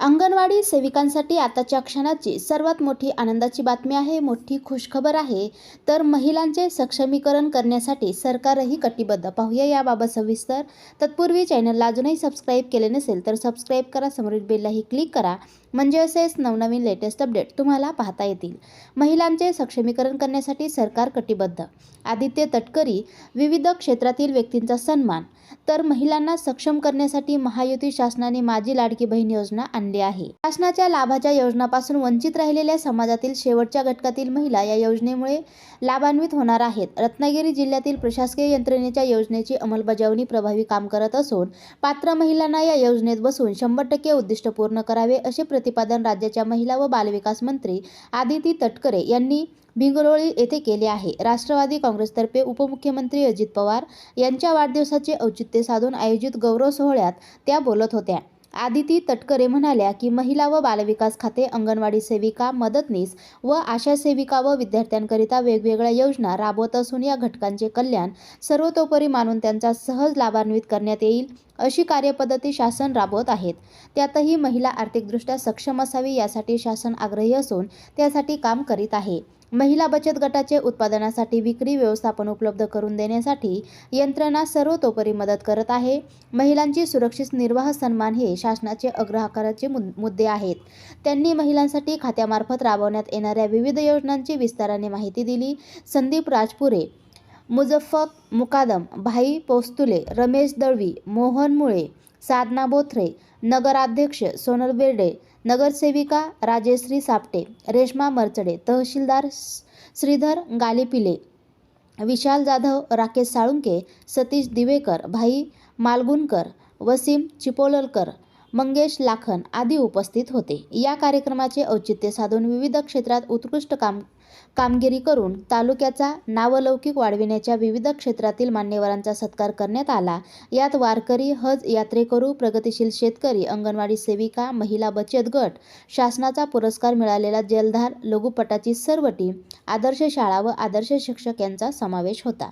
अंगणवाडी सेविकांसाठी आताच्या क्षणाची सर्वात मोठी आनंदाची बातमी आहे मोठी खुशखबर आहे. तर महिलांचे सक्षमीकरण करण्यासाठी सरकारही कटिबद्ध. पाहूया याबाबत सविस्तर. तत्पूर्वी चॅनलला अजूनही सबस्क्राईब केले नसेल तर सबस्क्राईब करा समोरील बेललाही क्लिक करा. म्हणजे असेच नवनवीन लेटेस्ट अपडेट तुम्हाला पाहता येतील. महिलांचे सक्षमीकरण करण्यासाठी सरकार कटिबद्ध. आदित्य तटकरी विविध क्षेत्रातील व्यक्तींचा सन्मान. तर महिलांना सक्षम करण्यासाठी महायुती शासनाने माझी लाडकी बहीण योजना आणली आहे. शासनाच्या लाभाच्या योजनापासून वंचित राहिलेल्या समाजातील शेवटच्या घटकातील महिला या योजनेमुळे लाभान्वित होणार आहेत. रत्नागिरी जिल्ह्यातील प्रशासकीय यंत्रणेच्या योजनेची अंमलबजावणी प्रभावी काम करत असून पात्र महिलांना या योजनेत बसून शंभर टक्के उद्दिष्ट पूर्ण करावे असे प्रतिपादन राज्याच्या महिला व बालविकास मंत्री आदिती तटकरे यांनी भिंगरोळी येथे केले आहे. राष्ट्रवादी काँग्रेसतर्फे उपमुख्यमंत्री अजित पवार यांच्या वाढदिवसाचे औचित्य साधून आयोजित गौरव सोहळ्यात त्या बोलत होत्या. आदिती तटकरे म्हणाल्या की महिला व बालविकास खाते अंगणवाडी सेविका मदतनीस व आशा सेविका व विद्यार्थ्यांकरिता वेगवेगळ्या योजना राबवत असून या घटकांचे कल्याण सर्वतोपरी मानून त्यांचा सहज लाभान्वित करण्यात येईल अशी कार्यपद्धती शासन राबवत आहेत त्यातही महिला आर्थिकदृष्ट्या सक्षम असावी यासाठी शासन आग्रही असून त्यासाठी काम करीत आहे. महिला बचत गटाचे उत्पादनासाठी विक्री व्यवस्थापन उपलब्ध करून देण्यासाठी यंत्रणा सर्वतोपरी मदत करत आहे. महिलांची सुरक्षित निर्वाह सन्मान हे शासनाचे अग्रहाकाराचे मुद्दे आहेत. त्यांनी महिलांसाठी खात्यामार्फत राबवण्यात येणाऱ्या विविध योजनांची विस्ताराने माहिती दिली. संदीप राजपुरे मुजफ्फर मुकादम भाई पोस्तुले रमेश दळवी मोहन मुळे साधना बोथरे नगराध्यक्ष सोनल बेर्डे नगरसेविका राजेश्री सापटे रेश्मा मरचडे तहसीलदार श्रीधर गालिपिले विशाल जाधव राकेश साळुंके सतीश दिवेकर भाई मालगुणकर वसीम चिपोलकर मंगेश लाखन आदी उपस्थित होते. या कार्यक्रमाचे औचित्य साधून विविध क्षेत्रात उत्कृष्ट काम कामगिरी करून तालुक्याचा नावलौकिक वाढविण्याच्या विविध क्षेत्रातील मान्यवरांचा सत्कार करण्यात आला. यात वारकरी हज यात्रेकरू प्रगतिशील शेतकरी अंगणवाडी सेविका महिला बचत गट शासनाचा पुरस्कार मिळालेला जलधार लघुपटाची सर्व टीम आदर्श शाळा व आदर्श शिक्षक यांचा समावेश होता.